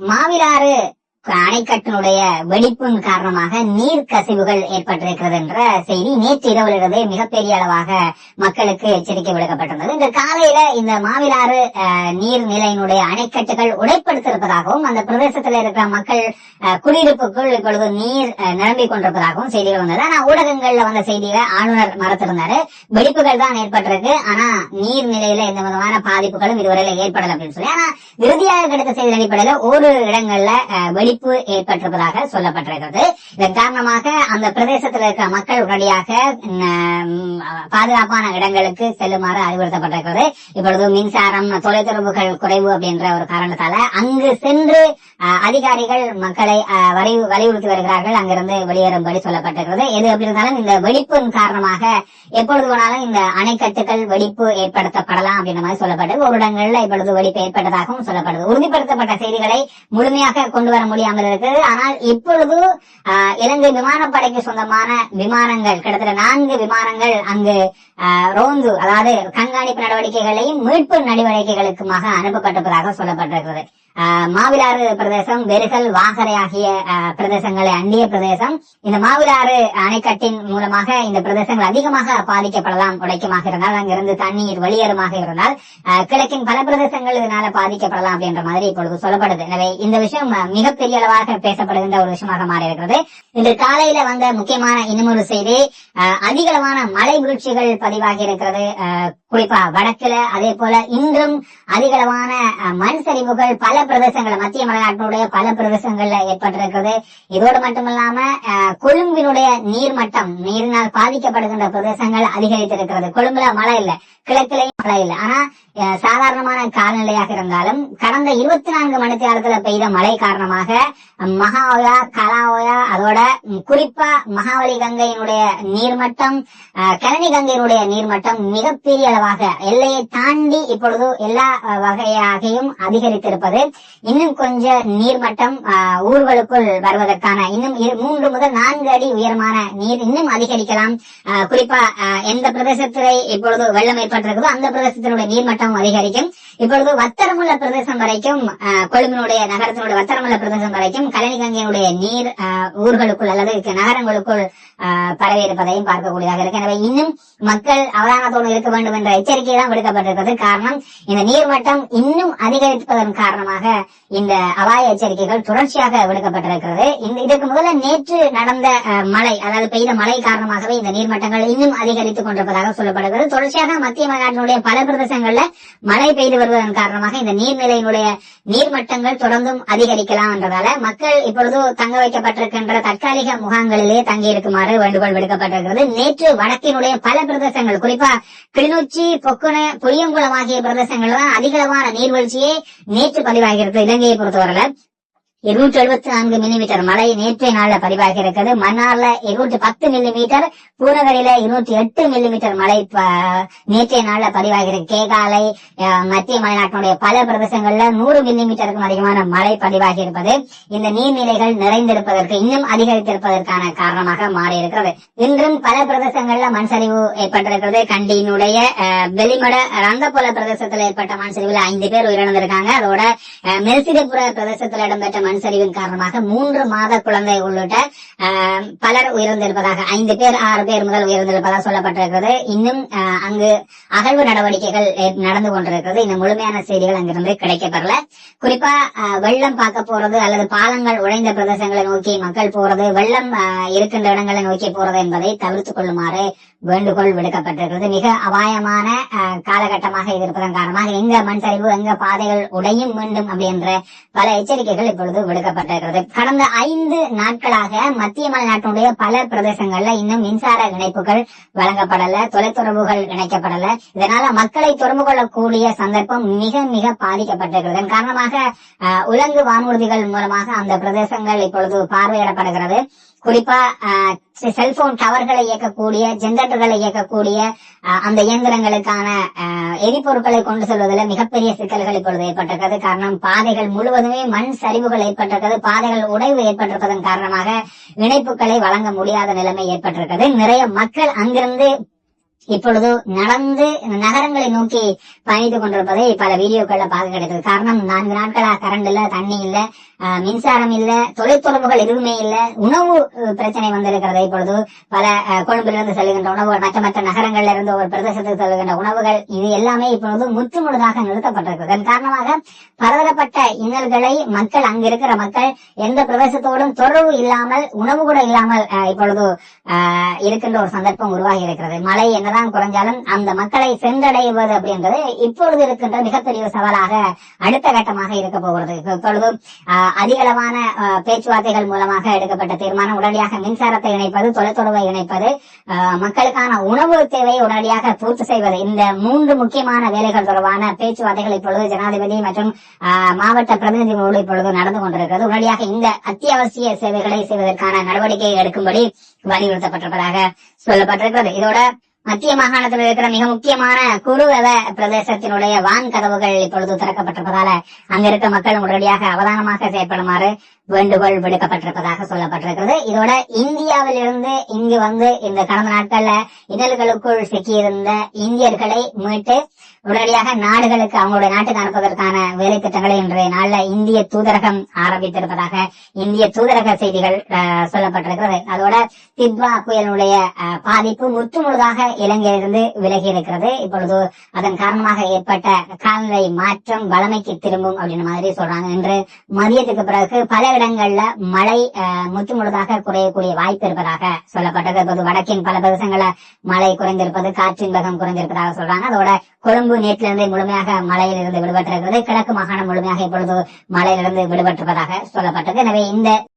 மாவிலாறு அணைக்கட்டினுடைய வெடிப்பின் காரணமாக நீர் கசிவுகள் ஏற்பட்டிருக்கிறது என்ற செய்தி நேற்று இரவிலிருந்தே மிகப்பெரிய அளவாக மக்களுக்கு எச்சரிக்கை விடுக்கப்பட்டிருந்தது. இந்த காலையில இந்த மாவிலாறு நீர்நிலையினுடைய அணைக்கட்டுகள் உடைப்படுத்திருப்பதாகவும் அந்த பிரதேசத்தில் இருக்கிற மக்கள் குடியிருப்புக்குள் இப்பொழுது நீர் நிரம்பிக் கொண்டிருப்பதாகவும் செய்திகள் வந்தது. ஆனா ஊடகங்கள்ல வந்த செய்திகளை ஆளுநர் மறுத்திருந்தாரு வெடிப்புகள் தான் ஏற்பட்டிருக்கு ஆனா நீர்நிலையில எந்த விதமான பாதிப்புகளும் இதுவரையில ஏற்படல அப்படின்னு சொல்லி. ஆனா இறுதியாக கிடைத்த செய்தி அடிப்படையில ஒரு இடங்கள்ல அஹ், பாதிப்பு ஏற்பட்டிருப்பதாக சொல்லப்பட்டிருக்கிறது. இதன் காரணமாக அந்த பிரதேசத்தில் இருக்கிற மக்கள் உடனடியாக பாதுகாப்பான இடங்களுக்கு செல்லுமாறு அறிவுறுத்தப்பட்டிருக்கிறது. இப்பொழுது மின்சாரம் தொலைத்தொடர்புகள் குறைவு அப்படின்ற ஒரு காரணத்தால அங்கு சென்று அதிகாரிகள் மக்களை வலியுறுத்தி வருகிறார்கள். அங்கிருந்து வெளியேறும்படி சொல்லப்பட்டிருக்கிறது. எது எப்படி இருந்தாலும் இந்த வெடிப்பின் காரணமாக எப்பொழுது போனாலும் இந்த அணைக்கட்டுகள் வெடிப்பு ஏற்படுத்தப்படலாம் அப்படின்ற மாதிரி சொல்லப்பட்டது. ஒரு இடங்கள்ல இப்பொழுது வெடிப்பு ஏற்பட்டதாகவும் சொல்லப்படுது. உறுதிப்படுத்தப்பட்ட செய்திகளை முழுமையாக கொண்டு வர முடியாமல் இருக்கிறது ஆனால் இப்பொழுது ஆஹ், இலங்கை விமானப்படைக்கு சொந்தமான விமானங்கள் கிட்டத்தட்ட நான்கு விமானங்கள் அங்கு ரோந்து அதாவது கண்காணிப்பு நடவடிக்கைகளையும் மீட்பு நடவடிக்கைகளுக்குமாக அனுப்பப்பட்டிருப்பதாக சொல்லப்பட்டிருக்கிறது. மாவிலாறு பிரதேசம் வெறுகல் வாகரை ஆகிய ஆஹ், பிரதேசங்களை அண்டிய பிரதேசம். இந்த மாவிலாறு அணைக்கட்டின் மூலமாக இந்த பிரதேசங்கள் அதிகமாக பாதிக்கப்படலாம் உடைக்கமாக இருந்தால் அங்கிருந்து தண்ணீர் வெளியேறுமாக இருந்தால் ஆஹ், கிழக்கின் பல பிரதேசங்கள் இதனால பாதிக்கப்படலாம் அப்படின்ற மாதிரி இப்பொழுது சொல்லப்படுது. எனவே இந்த விஷயம் மிகப்பெரிய அளவாக பேசப்படுகின்ற ஒரு விஷயமாக மாறி இருக்கிறது இன்று காலையில வந்த முக்கியமான இன்னும் செய்தி ஆஹ், அதிகளவான மழை வீழ்ச்சிகள் பதிவாகி இருக்கிறது. குறிப்பா வடக்குல அதே போல இன்றும் அதிகளவான மண் சரிவுகள் பல பிரதேசங்கள் மத்திய மலைநாட்டினுடைய பல பிரதேசங்கள்ல ஏற்பட்டிருக்கிறது. இதோடு மட்டுமல்லாம கொழும்பினுடைய நீர்மட்டம் நீரினால் பாதிக்கப்படுகின்ற பிரதேசங்கள் அதிகரித்திருக்கிறது. கொழும்புல மழை இல்லை கிழக்கிலையும் மழை இல்லை. ஆனா சாதாரணமான காலநிலையாக இருந்தாலும் கடந்த இருபத்தி நான்கு மணி நேரத்துல பெய்த மழை காரணமாக மகாவயா கலாவயா அதோட குறிப்பா மகாவலி கங்கையினுடைய நீர்மட்டம் ஆஹ், கரணி கங்கையினுடைய நீர்மட்டம் மிகப்பெரிய அளவு அளவாக எல்லையை தாண்டி இப்பொழுது எல்லா அஹ், வகையாகையும் அதிகரித்திருப்பது. இன்னும் கொஞ்ச நீர்மட்டம் ஊர்களுக்குள் வருவதற்கான இன்னும் மூன்று முதல் நான்கு அடி உயரமான நீர் இன்னும் அதிகரிக்கலாம். குறிப்பா எந்த பிரதேசத்திலே இப்பொழுது வெள்ளம் ஏற்பட்டிருக்குதோ அந்த பிரதேசத்தினுடைய நீர்மட்டம் அதிகரிக்கும். இப்பொழுது வத்தரமுள்ள பிரதேசம் வரைக்கும் கொழும்பினுடைய நகரத்தினுடைய வத்தரமுள்ள பிரதேசம் வரைக்கும் கழனி கங்கையினுடைய நீர் ஊர்களுக்குள் அல்லது நகரங்களுக்குள் பரவி இருப்பதையும் பார்க்கக்கூடியதாக இருக்கு. எனவே இன்னும் மக்கள் அவதானத்தோடு இருக்க வேண்டும் என்ற எச்சரிக்கை தான் விடுக்கப்பட்டிருக்கிறது காரணம் இந்த நீர்மட்டம் இன்னும் அதிகரிப்பதன் காரணமாக இந்த அபாய எச்சரிக்கைகள் தொடர்ச்சியாக விடுக்கப்பட்டிருக்கிறது. இந்த இதற்கு முதல்ல நேற்று நடந்த மழை அதாவது பெய்த மழை காரணமாகவே இந்த நீர்மட்டங்கள் இன்னும் அதிகரித்துக் கொண்டிருப்பதாக சொல்லப்படுகிறது. தொடர்ச்சியாக மத்திய மலைநாட்டினுடைய பல பிரதேசங்கள்ல மழை பெய்து வருவதன் காரணமாக இந்த நீர்நிலையினுடைய நீர்மட்டங்கள் தொடர்ந்தும் அதிகரிக்கலாம் என்றதால மக்கள் இப்பொழுது தங்க வைக்கப்பட்டிருக்கின்ற தற்காலிக முகாம்களிலே தங்கியிருக்குமாறு வேண்டுகோள் விடுக்கப்பட்டிருக்கிறது. நேற்று வடக்கினுடைய பல பிரதேசங்கள் குறிப்பா கிளிநொச்சி பொக்குன புளியங்குளம் ஆகிய பிரதேசங்கள் தான் அதிகளவான நீர்வீழ்ச்சியே நேற்று பதிவாகிறது இலங்கையை பொறுத்தவரை இருநூற்றி எழுபத்தி நான்கு மில்லிமீட்டர் மழை நேற்றைய நாளில் பதிவாகி இருக்கிறது மன்னார்ல இருநூற்றி பத்து மில்லிமீட்டர் பூநகரில இருநூற்றி எட்டு மில்லிமீட்டர் மழை நேற்றைய நாளில் பதிவாகி இருக்கு. கேகாலை மத்திய மலைநாட்டினுடைய பல பிரதேசங்கள்ல நூறு மில்லிமீட்டருக்கும் அதிகமான மழை பதிவாகி இருப்பது. இந்த நீர்நிலைகள் நிறைந்திருப்பதற்கு இன்னும் அதிகரித்திருப்பதற்கான காரணமாக மாறி இருக்கிறது இன்றும் பல பிரதேசங்கள்ல மண் சரிவு ஏற்பட்டிருக்கிறது. கண்டியினுடைய வெளிமட ரங்கபுல பிரதேசத்தில் ஏற்பட்ட மண் சரிவில் ஐந்து பேர் உயிரிழந்திருக்காங்க. அதோட மெல்சிதபுர பிரதேசத்தில் இடம்பெற்ற மண் மண்சரிவின் காரணமாக மூன்று மாத குழந்தை உள்ளிட்ட பலர் உயர்ந்திருப்பதாக ஐந்து பேர் ஆறு பேர் முதல் உயர்ந்திருப்பதாக சொல்லப்பட்டிருக்கிறது. இன்னும் அங்கு அகழ்வு நடவடிக்கைகள் நடந்து கொண்டிருக்கிறது. இந்த முழுமையான செய்திகள் அங்கிருந்து கிடைக்கப்பெறல. குறிப்பா வெள்ளம் பார்க்க போறது அல்லது பாலங்கள் உடைந்த பிரதேசங்களை நோக்கி மக்கள் போறது வெள்ளம் இருக்கின்ற இடங்களை நோக்கி போறது என்பதை தவிர்த்துக் கொள்ளுமாறு வேண்டுகோள் விடுக்கப்பட்டிருக்கிறது. மிக அபாயமான காலகட்டமாக இது இருப்பதன் காரணமாக எங்க மண் சரிவு எங்க பாதைகள் உடையும் மீண்டும் அப்படின்ற பல எச்சரிக்கைகள் இப்பொழுது விடுக்கப்பட்டிருக்கிறது. கடந்த ஐந்து நாட்களாக மத்திய மலைநாட்டினுடைய பல பிரதேசங்கள்ல இன்னும் மின்சார இணைப்புகள் வழங்கப்படல தொலைத்தொடர்புகள் இணைக்கப்படல. இதனால மக்களை தொடர்பு கொள்ளக்கூடிய சந்தர்ப்பம் மிக மிக பாதிக்கப்பட்டிருக்கிறது. இதன் காரணமாக உலங்கு வானூர்திகள் மூலமாக அந்த பிரதேசங்கள் இப்பொழுது பார்வையிடப்படுகிறது. குறிப்பா செல்போன் டவர்களை இயக்கக்கூடிய ஜென்ரேட்டர்களை இயக்கக்கூடிய அந்த இயந்திரங்களுக்கான எரிபொருட்களை கொண்டு செல்வதில் மிகப்பெரிய சிக்கல்கள் இப்பொழுது ஏற்பட்டிருக்கிறது. காரணம் பாதைகள் முழுவதுமே மண் சரிவுகள் ஏற்பட்டிருக்கிறது. பாதைகள் உடைவு ஏற்பட்டிருப்பதன் காரணமாக இணைப்புகளை வழங்க முடியாத நிலைமை ஏற்பட்டிருக்கிறது. நிறைய மக்கள் அங்கிருந்து இப்பொழுது நடந்து நகரங்களை நோக்கி பயணித்துக் கொண்டிருப்பதை பல வீடியோக்கள்ல பார்க்க கிடைத்தது. காரணம் நான்கு நாட்களா கரண்ட் இல்ல தண்ணி இல்ல மின்சாரம் இல்ல தொலைத்தொடர்புகள் எதுவுமே இல்ல உணவு பிரச்சனை வந்திருக்கிறது இப்பொழுது பல கொழும்பிலிருந்து செல்கின்ற உணவு மற்ற மற்ற நகரங்கள்ல இருந்து ஒரு பிரதேசத்துக்கு செல்கின்ற உணவுகள் இது எல்லாமே இப்பொழுது முற்றுமுழுதாக நிறுத்தப்பட்டிருக்கு இதன் காரணமாக பலதரப்பட்ட இன்னல்களை மக்கள் அங்க இருக்கிற மக்கள் எந்த பிரதேசத்தோடும் தொடர்பு இல்லாமல் உணவு கூட இல்லாமல் இப்பொழுது இருக்கின்ற ஒரு சந்தர்ப்பம் உருவாகி இருக்கிறது. மழை என்ன தான் குறைஞ்சாலும் அந்த மக்களை சென்றடைவது அப்படின்றது இப்பொழுது இருக்கின்ற மிகப்பெரிய சவாலாக அடுத்த கட்டமாக இருக்க போகிறது. இப்பொழுது அதிகளவான பேச்சுவார்த்தைகள் மூலமாக எடுக்கப்பட்ட தீர்மானம் உடனடியாக மின்சாரத்தை இணைப்பது தொலைத்தொடர்பை இணைப்பது மக்களுக்கான உணவு தேவையை உடனடியாக பூர்த்தி செய்வது இந்த மூன்று முக்கியமான வேலைகள் தொடர்பான பேச்சுவார்த்தைகள் இப்பொழுது ஜனாதிபதி மற்றும் மாவட்ட பிரதிநிதிகளோடு இப்பொழுது நடந்து கொண்டிருக்கிறது. உடனடியாக இந்த அத்தியாவசிய சேவைகளை செய்வதற்கான நடவடிக்கையை எடுக்கும்படி வலியுறுத்தப்பட்டிருப்பதாக சொல்லப்பட்டிருக்கிறது. இதோட மத்திய மாகாணத்தில் இருக்கிற மிக முக்கியமான குருவல பிரதேசத்தினுடைய வான் கதவுகள் இப்பொழுது திறக்கப்பட்டிருப்பதால அங்க இருக்க மக்கள் உடனடியாக அவதானமாக செயற்படுமாறு வேண்டுகோள் விடுக்கப்பட்டிருப்பதாக சொல்லப்பட்டிருக்கிறது. இதோட இந்தியாவிலிருந்து இங்கு வந்து இந்த கடந்த நாட்கள்ல இதழ்களுக்குள் சிக்கியிருந்த இந்தியர்களை மீட்டு உடனடியாக நாடுகளுக்கு அவங்களுடைய நாட்டுக்கு அனுப்புவதற்கான வேலை திட்டங்களை இன்றைய நாள்ல இந்திய தூதரகம் ஆரம்பித்திருப்பதாக இந்திய தூதரக செய்திகள் சொல்லப்பட்டிருக்கிறது. அதோட தித்வா புயலுடைய அஹ், பாதிப்பு முற்றுமுழுதாக இலங்கையிலிருந்து விலகி இருக்கிறது. இப்பொழுது அதன் காரணமாக ஏற்பட்ட காலநிலை மாற்றம் வளமைக்கு திரும்பும் அப்படின்ற மாதிரி சொல்றாங்க. இன்று மதியத்துக்கு பிறகு பல இடங்கள்ல மழை முற்றுமுழுதாக குறையக்கூடிய வாய்ப்பு இருப்பதாக சொல்லப்பட்டது இப்போது வடக்கின் பல பிரதேசங்கள்ல மழை குறைந்திருப்பது காற்றின் வேகம் குறைந்திருப்பதாக சொல்றாங்க. அதோட கொழும்பு நேற்றிலிருந்து முழுமையாக மழையிலிருந்து விடுபட்டிருக்கிறது. கிழக்கு மாகாணம் முழுமையாக இப்பொழுது மழையிலிருந்து விடுபட்டிருப்பதாக சொல்லப்பட்டது எனவே இந்த